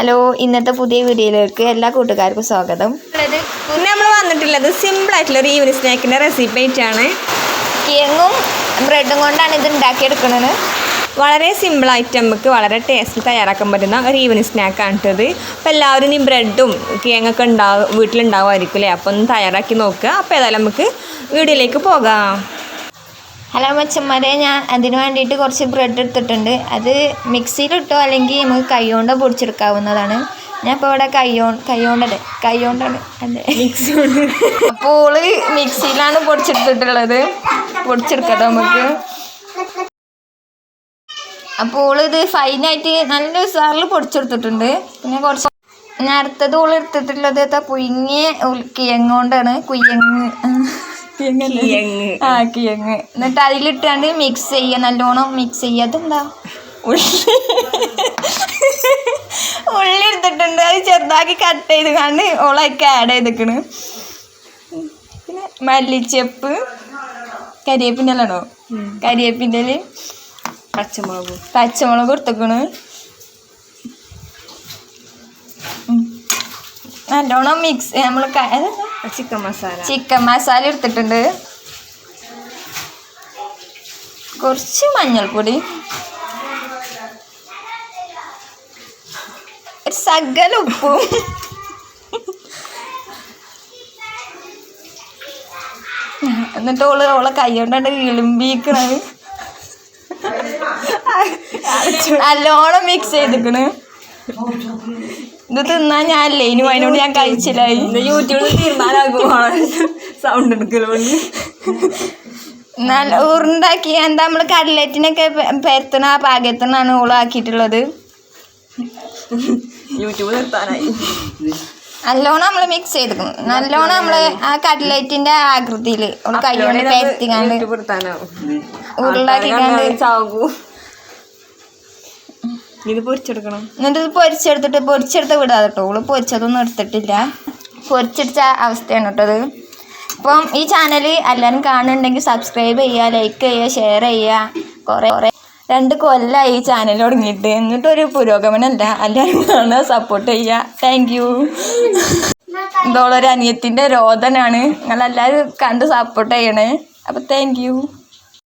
Hello ഇന്നത്തെ പുതിയ വീഡിയോയിലേക്ക് എല്ലാ കൂട്ടുകാർക്കും സ്വാഗതം. ഇന്ന് നമ്മൾ വന്നിട്ടുള്ളത് സിമ്പിൾ ആയിട്ടുള്ള ഒരു ഈവനിങ് സ്നാക്കിന്റെ റെസിപ്പി ആയിട്ടാണ്. കിഴങ്ങും ബ്രെഡും കൊണ്ടാണ് ഇത് ഉണ്ടാക്കിയെടുക്കുന്നത് വളരെ സിമ്പിൾ ആയിട്ട് നമുക്ക് വളരെ ടേസ്റ്റിൽ തയ്യാറാക്കാൻ പറ്റുന്ന ഒരു ഈവനിങ് സ്നാക്കാണ് ഇത്. അപ്പോൾ എല്ലാവരും ഈ ബ്രെഡും കിഴങ്ങൊക്കെ ഉണ്ടാവും വീട്ടിലുണ്ടാവുമായിരിക്കും അല്ലേ അപ്പോൾ ഒന്ന് തയ്യാറാക്കി നോക്കുക. അപ്പോൾ ഏതായാലും നമുക്ക് വീഡിയോയിലേക്ക് പോകാം. ഹലോ മച്ചന്മാരെ ഞാൻ അതിന് വേണ്ടിയിട്ട് കുറച്ച് ബ്രെഡ് എടുത്തിട്ടുണ്ട്. അത് മിക്സിയിലിട്ടോ അല്ലെങ്കിൽ നമുക്ക് കൈകൊണ്ട് പൊടിച്ചെടുക്കാവുന്നതാണ്. ഞാൻ ഇപ്പോൾ ഇവിടെ കൈയോ കൈകൊണ്ടല്ലേ? കൈകൊണ്ടാണ്. അതെ. മിക്സി അപ്പോൾ മിക്സിയിലാണ് പൊടിച്ചെടുത്തിട്ടുള്ളത്. പൊടിച്ചെടുക്കട്ടെ നമുക്ക്. അപ്പോൾ ഇത് ഫൈനായിട്ട് നല്ല ഉസാറിൽ പൊടിച്ചെടുത്തിട്ടുണ്ട്. പിന്നെ കുറച്ച് ഞാൻ അടുത്തത് ഓൾ എടുത്തിട്ടുള്ളത് പുഴുങ്ങിയ ഉൾ- കിഴങ്ങ് കുയ്യങ്ങ്. കിഴങ്ങ് ആ കിഴങ്ങ്. എന്നിട്ട് അതിലിട്ടാണ്ട് മിക്സ് ചെയ്യുക. നല്ലോണം മിക്സ് ചെയ്യുക. അതെന്താ? ഉള്ളി. ഉള്ളി എടുത്തിട്ടുണ്ട്. അത് ചെറുതാക്കി കട്ട് ചെയ്ത് കണ്ട് ഓളൊക്കെ ആഡ് ചെയ്തിക്കണ്. പിന്നെ മല്ലിച്ചപ്പ് കരിയേപ്പിന്റെ ആണോ കരിയേപ്പിന്റെ പച്ചമുളക്. പച്ചമുളക് എടുത്തേക്കണ് നല്ലോണം മിക്സ് നമ്മൾ ചിക്കൻ മസാല. ചിക്കൻ മസാല എടുത്തിട്ടുണ്ട്. കുറച്ച് മഞ്ഞൾപ്പൊടി. ഒരു സകല ഉപ്പും. എന്നിട്ട് ഓൾ ഓളെ കൈ കൊണ്ടാണ്ട് ഇളുമ്പിക്കണത് നല്ലോണം മിക്സ് ചെയ്തിക്കണ്. ഇത് തിന്നാൻ ഞാനല്ലേ ഇനി അതിനോട് ഞാൻ കഴിച്ചില്ലായി യൂട്യൂബിൽ തീരുമാനമാകുമ്പോൾ സൗണ്ട് എടുക്കലോണ്ട്. നല്ല ഉരുണ്ടാക്കി എന്താ നമ്മൾ കട്ലറ്റിനൊക്കെ പരത്തണ ആ പാകത്തിനാണ് ഓളാക്കിയിട്ടുള്ളത് യൂട്യൂബ് നിർത്താനായി. നല്ലോണം നമ്മൾ മിക്സ് ചെയ്തിരുന്നു നല്ലോണം നമ്മൾ ആ കടലറ്റിന്റെ ആകൃതിയിൽ കൈകൊണ്ട് പരത്തിക്കാണ്ട് ഉരുളാക്കിക്കാണ്ട് ചാകൂ ഇത് പൊരിച്ചെടുക്കണം. എന്നിട്ട് പൊരിച്ചെടുത്തിട്ട് പൊരിച്ചെടുത്ത് വിടാതെ കേട്ടോ ഓൾ പൊരിച്ചതൊന്നും എടുത്തിട്ടില്ല. പൊരിച്ചെടുത്ത അവസ്ഥയാണ് കേട്ടോ അത് അപ്പം ഈ ചാനൽ എല്ലാവരും കാണുന്നുണ്ടെങ്കിൽ സബ്സ്ക്രൈബ് ചെയ്യുക ലൈക്ക് ചെയ്യുക ഷെയർ ചെയ്യുക. കുറേ കുറേ. രണ്ട് കൊല്ലമായി ഈ ചാനൽ തുടങ്ങിയിട്ട്. എന്നിട്ടൊരു പുരോഗമനമല്ല. എല്ലാവരും കാണുക സപ്പോർട്ട് ചെയ്യുക. താങ്ക് യു ഇതോളൊരു അനിയത്തിന്റെ രോദനാണ്. നിങ്ങളെല്ലാവരും കണ്ട് സപ്പോർട്ട് ചെയ്യണേ. അപ്പം താങ്ക് യു